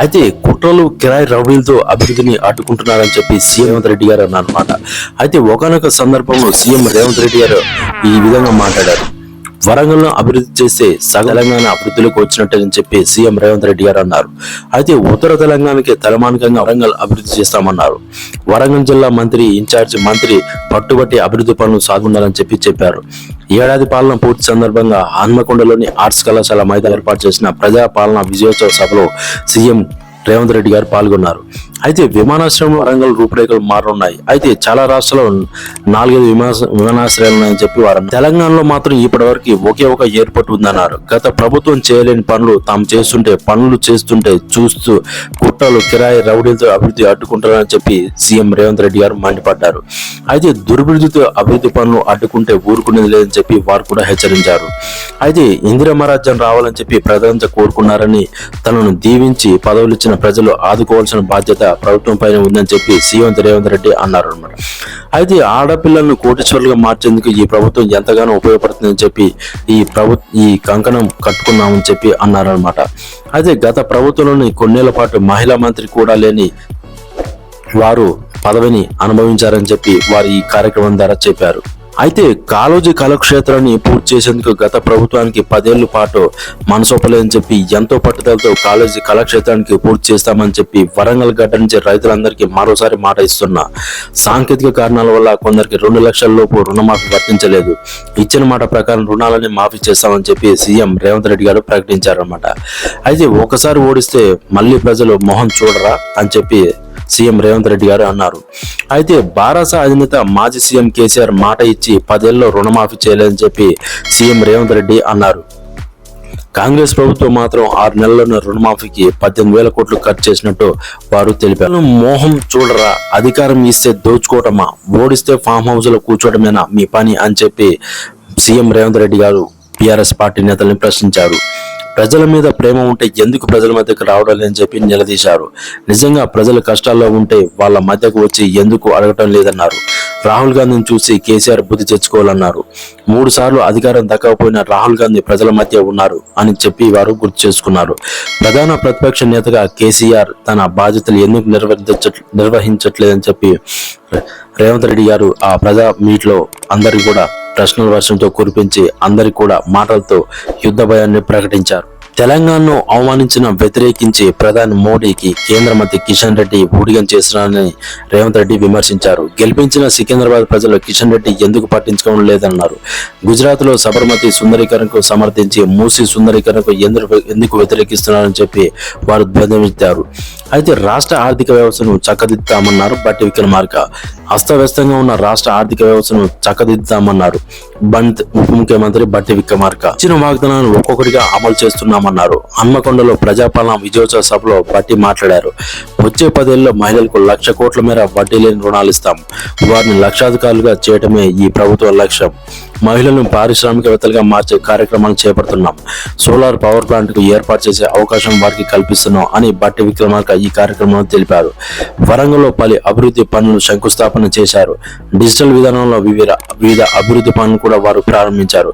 అయితే కుట్రలు కిరాయి రౌడీలతో అభివృద్ధిని అడ్డుకుంటున్నారని చెప్పి సీఎం రేవంత్ రెడ్డి గారు అన్నమాట అయితే ఒకనొక సందర్భంలో సీఎం రేవంత్ రెడ్డి గారు ఈ విధంగా మాట్లాడారు. వరంగల్ను అభివృద్ధి చేస్తే తెలంగాణ అభివృద్ధిలోకి వచ్చినట్టని చెప్పి సీఎం రేవంత్ రెడ్డి గారు అన్నారు. అయితే ఉత్తర తెలంగాణకి తలమానికంగా వరంగల్ అభివృద్ధి చేస్తామన్నారు. వరంగల్ జిల్లా మంత్రి ఇన్ఛార్జ్ మంత్రి పట్టుబట్టి అభివృద్ధి పనులు సాగుండాలని చెప్పి చెప్పారు. ఏడాది పాలన పూర్తి సందర్భంగా హన్మకొండలోని ఆర్ట్స్ కళాశాల మైదానం ఏర్పాటు చేసిన ప్రజా పాలన విజయోత్సవ సభలో సీఎం రేవంత్ రెడ్డి గారు పాల్గొన్నారు. అయితే విమానాశ్రయం వరంగల్ రూపురేఖలు మారనున్నాయి అయితే చాలా రాష్ట్రాల్లో నాలుగైదు విమాన విమానాశ్రయాలు ఉన్నాయని చెప్పి వారు తెలంగాణలో మాత్రం ఇప్పటి వరకు ఒకే ఒక ఎయిర్పోర్ట్ ఉందన్నారు. గత ప్రభుత్వం చేయలేని పనులు తాము చేస్తుంటే పనులు చేస్తుంటే చూస్తూ కుట్రలు కిరాయి రౌడీలతో అభివృద్ధి అడ్డుకుంటారని చెప్పి సీఎం రేవంత్ రెడ్డి గారు మండిపడ్డారు. అయితే దుర్భివృద్ధితో అభివృద్ధి పనులు అడ్డుకుంటే ఊరుకునేది లేదని చెప్పి వారు కూడా హెచ్చరించారు. అయితే ఇందిరమరాజ్యం రావాలని చెప్పి ప్రజలంతా కోరుకున్నారని తనను దీవించి పదవులు ఇచ్చిన ప్రజలు ఆదుకోవాల్సిన బాధ్యత ప్రభుత్వం పైన ఉందని చెప్పి సీఎం రేవంత్ రెడ్డి అన్నారు అనమాట అయితే ఆడపిల్లలను కోటీశ్వరులుగా మార్చేందుకు ఈ ప్రభుత్వం ఎంతగానో ఉపయోగపడుతుందని చెప్పి ఈ ప్రభు ఈ కంకణం కట్టుకున్నామని చెప్పి అన్నారనమాట అయితే గత ప్రభుత్వంలోని కొన్నేళ్ళ పాటు మహిళా మంత్రి కూడా లేని వారు పదవిని అనుభవించారని చెప్పి వారు ఈ కార్యక్రమం ద్వారా చెప్పారు. అయితే కాలోజీ కళాక్షేత్రాన్ని పూర్తి చేసేందుకు గత ప్రభుత్వానికి పదేళ్ళ పాటు మనసొప్పలేదని చెప్పి ఎంతో పట్టుదలతో కాలేజీ కళాక్షేత్రానికి పూర్తి చేస్తామని చెప్పి వరంగల్ గడ్డ నుంచి రైతులందరికీ మరోసారి మాట ఇస్తున్నా సాంకేతిక కారణాల వల్ల కొందరికి రెండు లక్షల లోపు రుణమాఫీ వర్తించలేదు. ఇచ్చిన మాట ప్రకారం రుణాలని మాఫీ చేస్తామని చెప్పి సీఎం రేవంత్ రెడ్డి గారు ప్రకటించారన్నమాట. అయితే ఒకసారి ఓడిస్తే మళ్ళీ ప్రజలు మొహం చూడరా అని చెప్పి సీఎం రేవంత్ రెడ్డి గారు అన్నారు. అయితే బారాస అధినేత మాజీ సీఎం కేసీఆర్ మాట ఇచ్చి పదేళ్ళలో రుణమాఫీ చేయలేదని చెప్పి సీఎం రేవంత్ రెడ్డి అన్నారు. కాంగ్రెస్ ప్రభుత్వం మాత్రం ఆరు నెలల్లోనే రుణమాఫీకి పద్దెనిమిది వేల కోట్లు ఖర్చు చేసినట్టు వారు తెలిపారు. మోహం చూడరా అధికారం ఇస్తే దోచుకోవటమా ఓడిస్తే ఫామ్ హౌస్లో కూర్చోవడమేనా మీ పని అని చెప్పి సీఎం రేవంత్ రెడ్డి గారు టీఆర్ఎస్ పార్టీ నేతల్ని ప్రశ్నించారు. ప్రజల మీద ప్రేమ ఉంటే ఎందుకు ప్రజల మధ్యకు రావడం లేదని చెప్పి నిలదీశారు. నిజంగా ప్రజలు కష్టాల్లో ఉంటే వాళ్ళ మధ్యకు వచ్చి ఎందుకు అడగటం లేదన్నారు. రాహుల్ గాంధీని చూసి కేసీఆర్ బుద్ధి తెచ్చుకోవాలన్నారు. మూడు సార్లు అధికారం దక్కకపోయిన రాహుల్ గాంధీ ప్రజల మధ్య ఉన్నారు అని చెప్పి వారు గుర్తు చేసుకున్నారు. ప్రధాన ప్రతిపక్ష నేతగా కేసీఆర్ తన బాధ్యతలు ఎందుకు నిర్వహించ నిర్వహించట్లేదని చెప్పి రేవంత్ రెడ్డి గారు ఆ ప్రజా మీట్లో అందరికీ కూడా ప్రశ్నల వర్షంతో కురిపించి అందరికి కూడా మాటలతో యుద్ధ భయాన్ని ప్రకటించారు. తెలంగాణను అవమానించిన వ్యతిరేకించి ప్రధాని మోడీకి కేంద్ర మంత్రి కిషన్ రెడ్డి ఊడిగం చేస్తున్నారని రేవంత్ రెడ్డి విమర్శించారు. గెలిపించిన సికింద్రాబాద్ ప్రజలు కిషన్ రెడ్డి ఎందుకు పట్టించుకోవడం లేదన్నారు. గుజరాత్లో సబర్మతి సుందరీకరణకు సమర్థించి మూసి సుందరీకరణకు ఎందుకు ఎందుకు వ్యతిరేకిస్తున్నారని చెప్పి వారు ధ్వజమెత్తారు. అయితే రాష్ట్ర ఆర్థిక వ్యవస్థను చక్కదిద్దామన్నారు బట్టి విక్రమార్క. అస్తవ్యస్తంగా ఉన్న రాష్ట్ర ఆర్థిక వ్యవస్థను చక్కదిద్దామన్నారు. బంత్ ఉప ముఖ్యమంత్రి బట్టి విక్రమార్క. ఇచ్చిన వాగ్దానాలను ఒక్కొక్కటిగా అమలు చేస్తున్నామన్నారు. హన్మకొండలో ప్రజాపాలన విజయోత్సవ సభలో బట్టి మాట్లాడారు. వచ్చే పదేళ్ళలో మహిళలకు లక్ష కోట్ల మేర వడ్డీ లేని రుణాలు ఇస్తాం. వారిని లక్షాధికారులుగా చేయటమే ఈ ప్రభుత్వ లక్ష్యం. మహిళలను పారిశ్రామికవేత్తలుగా మార్చే కార్యక్రమాలు చేపడుతున్నాం. సోలార్ పవర్ ప్లాంట్కు ఏర్పాటు చేసే అవకాశం వారికి కల్పిస్తున్నాం అని బట్టి విక్రమార్క ఈ కార్యక్రమంలో తెలిపారు. వరంగల్లో పలు అభివృద్ధి పనులు శంకుస్థాపన చేశారు. డిజిటల్ విధానంలో వివిధ వివిధ అభివృద్ధి పనులు కూడా వారు ప్రారంభించారు.